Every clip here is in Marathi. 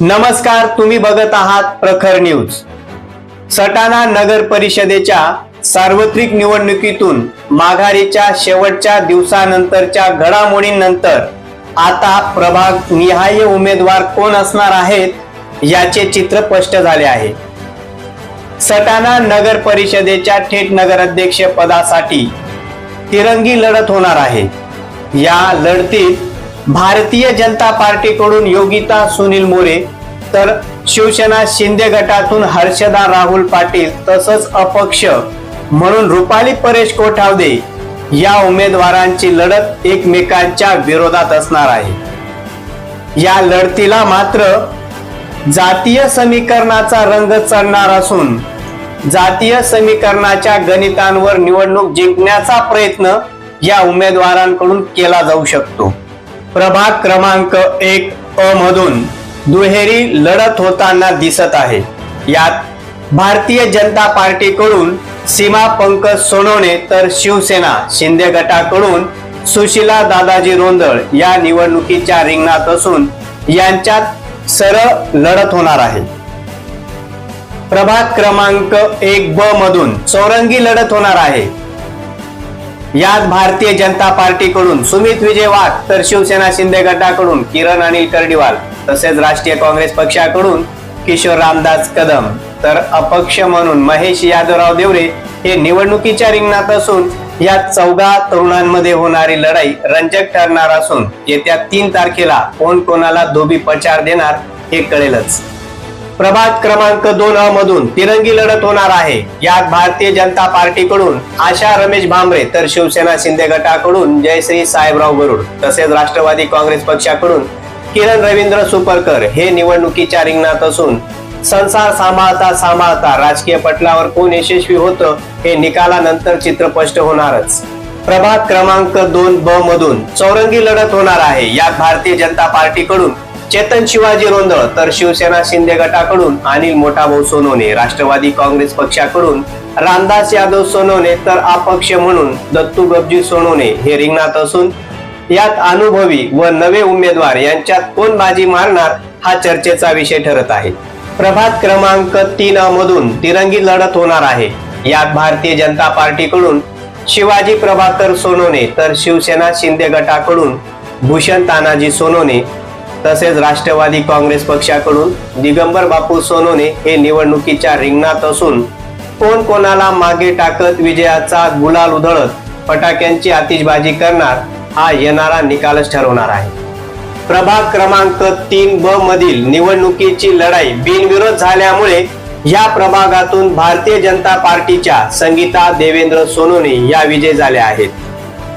नमस्कार तुम्ही बघत आहात प्रखर न्यूज. सटाणा नगर परिषदेच्या सार्वत्रिक निवडणुकीतून माघारीच्या शेवटच्या दिवसानंतरच्या घडामोडींनंतर आता प्रभाग निहाय उमेदवार कोण असणार आहेत याचे चित्र स्पष्ट झाले आहे. सटाणा नगर परिषदेच्या थेट नगराध्यक्ष पदासाठी तिरंगी लढत होणार आहे. या लढतीत भारतीय जनता पार्टीकडून योगिता सुनील मोरे तर शिवसेना शिंदे गटातून हर्षदा राहुल पाटील तसंच अपक्ष म्हणून रुपाली परेश कोठावदे या उमेदवारांची लढत एकमेकांच्या विरोधात असणार आहे. या लढतीला मात्र जातीय समीकरणाचा रंग चढणार असून जातीय समीकरणाच्या गणितांवर निवडणूक जिंकण्याचा प्रयत्न या उमेदवारांकडून केला जाऊ शकतो. प्रभाग क्रमांक एक अ मधून दुहेरी लढत होताना दिसत आहे. यात भारतीय जनता पार्टीकडून सीमा पंकज सोनवणे तर शिवसेना शिंदे गटाकडून सुशिला दादाजी रोंदळ या निवडणुकीच्या रिंगणात असून यांच्यात सरळ लढत होणार आहे. प्रभाग क्रमांक एक ब मधून चौरंगी लढत होणार आहे. यात भारतीय जनता पार्टीकडून सुमित विजय वाघ तर शिवसेना शिंदे गटाकडून किरण अनिल कर्डिवाल तसेच राष्ट्रीय काँग्रेस पक्षाकडून किशोर रामदास कदम. तर अपक्ष म्हणून महेश यादवराव देवरे हे निवडणुकीच्या रिंगणात असून या चौदा तरुणांमध्ये होणारी लढाई रंजक ठरणार असून येत्या तीन तारखेला कोण कोणाला धोबी प्रचार देणार हे कळेलच. प्रभाग क्रमांक दोन अ मधून तिरंगी लढत होणार आहे. यात भारतीय जनता पार्टीकडून आशा रमेश भांबरे तर शिवसेना शिंदे गटाकडून जयश्री साहेबराव गरुड तसेच राष्ट्रवादी काँग्रेस पक्षाकडून किरण रवींद्र सुपरकर हे निवडणुकीच्या रिंगणात असून संसार सांभाळता सांभाळता राजकीय पटलावर कोण यशस्वी होतं हे निकालानंतर चित्र स्पष्ट होणारच. प्रभाग क्रमांक दोन ब मधून चौरंगी लढत होणार आहे. यात भारतीय जनता पार्टीकडून चेतन शिवाजी रोंदळ तर शिवसेना शिंदे गटाकडून अनिल मोठाभाऊ सोनवणे राष्ट्रवादी काँग्रेस पक्षाकडून रामदास यादव सोनवणे तर अपक्ष म्हणून दत्तू गबजी सोनवणे हे रिंगणात असून यात अनुभवी व नवे उमेदवार यांच्यात कोण बाजी मारणार हा चर्चेचा विषय ठरत आहे. प्रभात क्रमांक तीन मधून तिरंगी लढत होणार आहे. यात भारतीय जनता पार्टीकडून शिवाजी प्रभाकर सोनवणे तर शिवसेना शिंदे गटाकडून भूषण तानाजी सोनवणे तसेच राष्ट्रवादी काँग्रेस पक्षाकडून दिगंबर बापू सोनोने हे निवडणुकीच्या रिंगणात असून कोण कोणाला मागे टाकत विजयाचा गुलाल उधळत फटाक्यांची आतिषबाजी करणार हा येणारा निकालच ठरवणार आहे. प्रभाग क्रमांक तीन ब मधील निवडणुकीची लढाई बिनविरोध झाल्यामुळे या प्रभागातून भारतीय जनता पार्टीच्या संगीता देवेंद्र सोनोने या विजय झाल्या आहेत.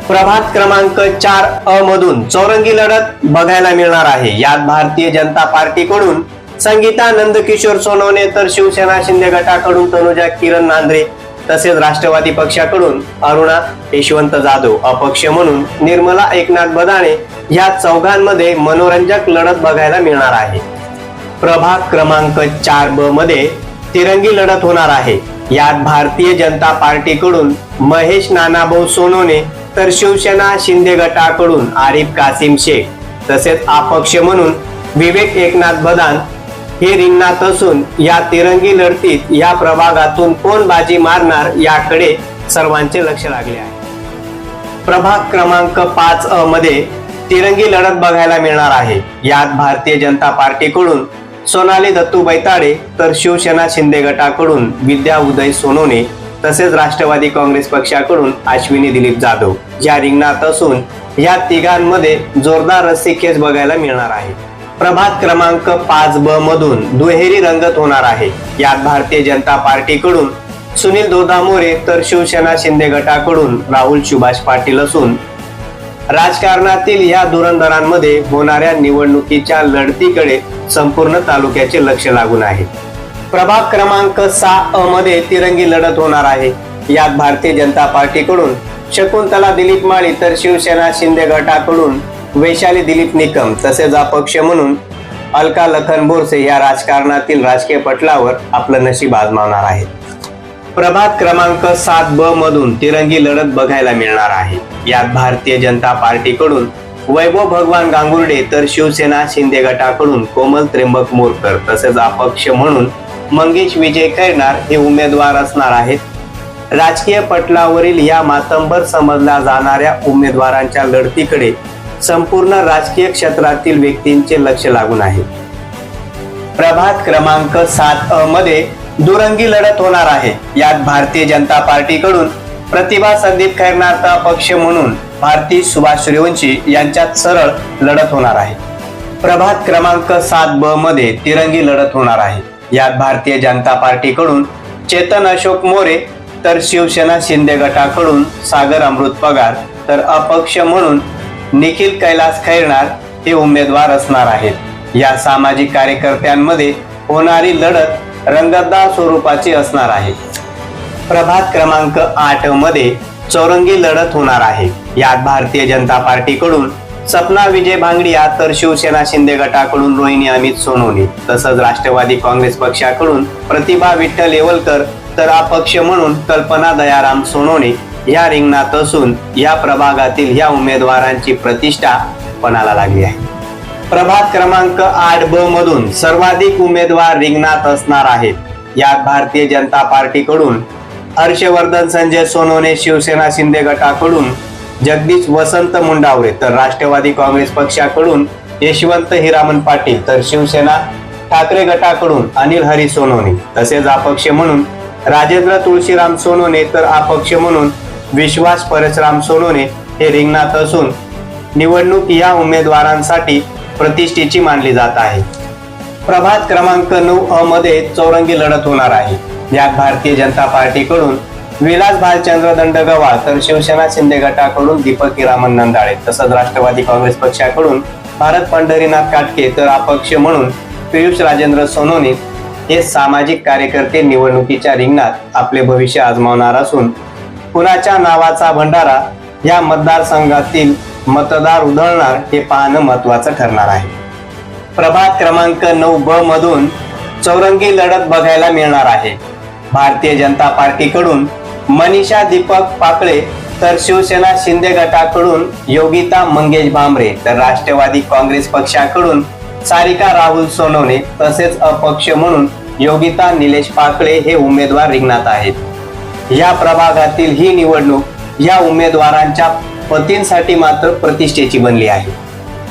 प्रभात क्रमांक चार अ मधून चौरंगी लढत बघायला मिळणार आहे. यात भारतीय जनता पार्टीकडून संगीता नंदकिशोर सोनवणे तर शिवसेना शिंदे गटाकडून तनुजा किरण नांद्रे तसेच राष्ट्रवादी पक्षाकडून अरुणा यशवंत जाधव अपक्ष म्हणून निर्मला एकनाथ बदाणे या चौघांमध्ये मनोरंजक लढत बघायला मिळणार आहे. प्रभाग क्रमांक चार ब मध्ये तिरंगी लढत होणार आहे. यात भारतीय जनता पार्टीकडून महेश नानाभाऊ सोनवणे तर शिवसेना शिंदे गटाकडून आरिफ कासिम शेख तसेच अपक्ष म्हणून विवेक एकनाथ बदान हे रिंगणात असून या तिरंगी लढतीत या प्रभागातून कोण बाजी मारणार याकडे सर्वांचे लक्ष लागले आहे. प्रभाग क्रमांक पाच अ मध्ये तिरंगी लढत बघायला मिळणार आहे. यात भारतीय जनता पार्टीकडून सोनाली दत्तू बैताडे तर शिवसेना शिंदे गटाकडून विद्या उदय सोनोने तसेच राष्ट्रवादी काँग्रेस पक्षाकडून अश्विनी दिलीप जाधव या रिंगणात असून या तिघांमध्ये जोरदार रस्सीखेच बघायला मिळणार आहे. प्रभात क्रमांक पाच ब मधून दुहेरी रंगत होणार आहे. यात भारतीय जनता पार्टीकडून सुनील दोदामोरे तर शिवसेना शिंदे गटाकडून राहुल सुभाष पाटील असून राजकारणातील या धुरंधरांमध्ये होणाऱ्या निवडणुकीच्या लढतीकडे संपूर्ण तालुक्याचे लक्ष लागून आहे. प्रभाग क्रमांक सहा अ मध्ये तिरंगी लढत होणार आहे. यात भारतीय जनता पार्टीकडून शकुंतला दिलीप माळी तर शिवसेना शिंदे गटाकडून वैशाली दिलीप निकम तसेच अपक्ष म्हणून अलका लखन बोरसे या राजकारणातील राजकीय पटलावर आपलं नशीब आजमावणार आहेत. प्रभाग क्रमांक सात ब मधून तिरंगी लढत बघायला मिळणार आहे. यात भारतीय जनता पार्टीकडून वैभव भगवान गांगुर्डे तर शिवसेना शिंदे गटाकडून कोमल त्र्यंबक मोरकर तसेच अपक्ष म्हणून मंगेश विजय खैरनार हे उमेदवार असणार आहेत. राजकीय पटलावरील या मातंबर समजल्या जाणाऱ्या उमेदवारांच्या लढतीकडे संपूर्ण राजकीय क्षेत्रातील व्यक्तींचे लक्ष लागून आहे. प्रभात क्रमांक सात अ मध्ये दुरंगी लढत होणार आहे. यात भारतीय जनता पार्टीकडून प्रतिभा संदीप खैरनारचा पक्ष म्हणून भारती सुभाष सूर्यवंशी यांच्यात सरळ लढत होणार आहे. प्रभात क्रमांक सात ब मध्ये तिरंगी लढत होणार आहे. यात भारतीय जनता पार्टीकडून चेतन अशोक मोरे तर शिवसेना शिंदे गटाकडून सागर अमृत पगार तर अपक्ष म्हणून निखिल कैलास खैरणार हे उमेदवार असणार आहेत. या सामाजिक कार्यकर्त्यांमध्ये होणारी लढत रंगतदार स्वरूपाची असणार आहे. प्रभात क्रमांक आठमध्ये चौरंगी लढत होणार आहे. यात भारतीय जनता पार्टीकडून सपना विजय भांगडिया तर शिवसेना शिंदे गटाकडून रोहिणी अमित सोनवणे तसंच राष्ट्रवादी काँग्रेस पक्षाकडून प्रतिभा विठ्ठल येवलकर तर अपक्ष म्हणून कल्पना दयाराम सोनवणे या रिंगणात असून या प्रभागातील या उमेदवारांची प्रतिष्ठा पणाला लागली आहे. प्रभात क्रमांक आठ ब मधून सर्वाधिक उमेदवार रिंगणात असणार आहेत. यात भारतीय जनता पार्टीकडून हर्षवर्धन संजय सोनवणे शिवसेना शिंदे गटाकडून जगदीश वसंत मुंडावरे तर राष्ट्रवादी काँग्रेस पक्षाकडून यशवंत हिरामन पाटील तर शिवसेना ठाकरे गटाकडून अनिल हरी सोनवणे तसेच अपक्ष म्हणून राजेंद्र तुळशीराम सोनवणे तर अपक्ष म्हणून विश्वास परशराम सोनवणे हे रिंगणात असून निवडणूक या उमेदवारांसाठी प्रतिष्ठेची मानली जात आहे. प्रभात क्रमांक नऊ अ मध्ये चौरंगी लढत होणार आहे. यात भारतीय जनता पार्टीकडून विलास भालचंद्र दंडगवार तर शिवसेना शिंदे गटाकडून दीपक हिरामन नंदाळे तसंच राष्ट्रवादी काँग्रेस पक्षाकडून भारत पंढरीनाथ काटके तर अपक्ष म्हणून पियुष राजेंद्र सोनोने हे सामाजिक कार्यकर्ते निवडणुकीच्या रिंगणात आपले भविष्य आजमावणार असून कुणाच्या नावाचा भंडारा या मतदारसंघातील मतदार उधळणार हे पाहणं महत्वाचं ठरणार आहे. प्रभात क्रमांक नऊ ब मधून चौरंगी लढत बघायला मिळणार आहे. भारतीय जनता पार्टीकडून मनीषा दीपक पाकळे तर शिवसेना शिंदे गटाकडून योगिता मंगेश भांबरे तर राष्ट्रवादी काँग्रेस पक्षाकडून सारिका राहुल सोनवणे तसेच अपक्ष म्हणून योगिता निलेश पाकळे हे उमेदवार रिंगणात आहेत. या प्रभागातील ही निवडणूक या उमेदवारांच्या पतींसाठी मात्र प्रतिष्ठेची बनली आहे.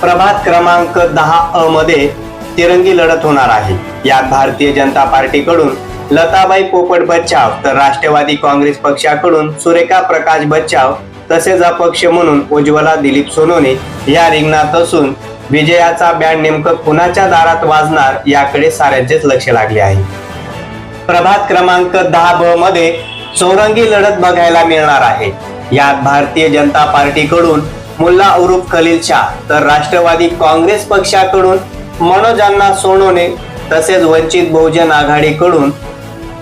प्रभात क्रमांक दहा अ मध्ये तिरंगी लढत होणार आहे. यात भारतीय जनता पार्टीकडून लताबाई पोपट बच्चाव तर राष्ट्रवादी काँग्रेस पक्षाकडून सुरेखा प्रकाश बच्चाव तसेच अपक्ष म्हणून उज्ज्वला दिलीप सोनोने या रिंगणात असून विजयाचा बँड नेमकं कुणाच्या दारात वाजणार याकडे साऱ्यांचेच लक्ष लागले आहे. प्रभात क्रमांक दहा ब मध्ये चौरंगी लढत बघायला मिळणार आहे. यात भारतीय जनता पार्टीकडून मुल्ला उरुफ खलील शाह तर राष्ट्रवादी काँग्रेस पक्षाकडून मनोजांना सोनोने तसेच वंचित बहुजन आघाडीकडून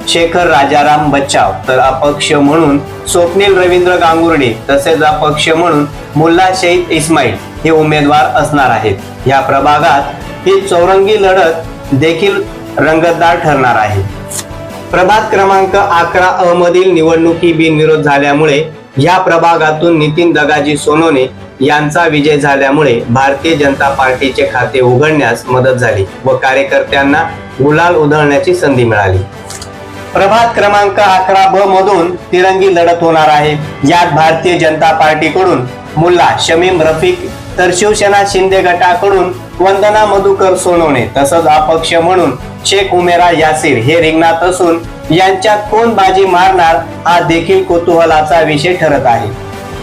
शेखर राजाराम बच्चाव. तर अपक्ष म्हणून स्वप्नील रवींद्र गांगुर्डे तसेच अपक्ष म्हणून मुल्ला शहीद इस्माईल हे उमेदवार असणार आहेत. या प्रभागात ही चौरंगी लढत देखील रंगतदार ठरणार आहे. प्रभात क्रमांक अकरा अ मधील निवडणुकी बिनविरोध झाल्यामुळे या प्रभागातून नितीन दगाजी सोनोने यांचा विजय झाल्यामुळे भारतीय जनता पार्टीचे खाते उघडण्यास मदत झाली व कार्यकर्त्यांना गुलाल उधळण्याची संधी मिळाली. प्रभात क्रमांक अकरा ब मधून तिरंगी लढत होणार आहे. यात भारतीय जनता पार्टीकडून मुल्ला शमीम रफिक तर शिवसेना शिंदे गटाकडून वंदना मधुकर सोनवणे तसंच अपक्ष म्हणून शेख उमेरा यासिर हे रिंगणात असून यांच्यात कोण बाजी मारणार हा देखील कुतूहलाचा विषय ठरत आहे.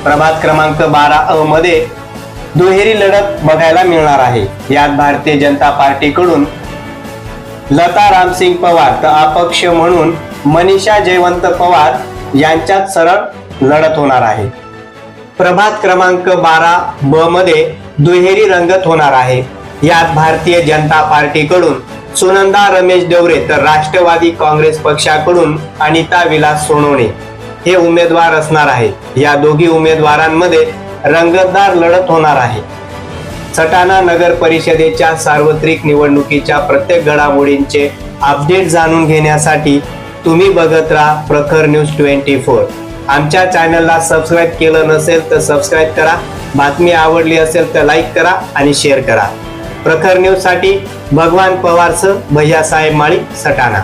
प्रभात क्रमांक बारा अ मध्ये दुहेरी लढत बघायला मिळणार आहे. यात भारतीय जनता पार्टीकडून लता रामसिंग पवार तर अपक्ष म्हणून मनीषा जयवंत पवार यांच्यात सरळ लढत होणार आहे. प्रभात क्रमांक बारा ब मध्ये दुहेरी रंगत होणार आहे. यात भारतीय जनता पार्टीकडून सुनंदा रमेश डवरे तर राष्ट्रवादी काँग्रेस पक्षाकडून अनिता विलास सोनवणे हे उमेदवार असणार आहे. या दोघी उमेदवारांमध्ये रंगतदार लढत होणार आहे. सटाणा नगर परिषदेच्या सार्वत्रिक निवडणुकीच्या प्रत्येक घडामोडींचे अपडेट जाणून घेण्यासाठी तुम्ही बघत राहा प्रखर न्यूज ट्वेंटी फोर. आमच्या चॅनलला सबस्क्राईब केलं नसेल तर सबस्क्राईब करा. बातमी आवडली असेल तर लाईक करा आणि शेअर करा. प्रखर न्यूजसाठी भगवान पवारसह भैयासाहेब माळी सटाणा.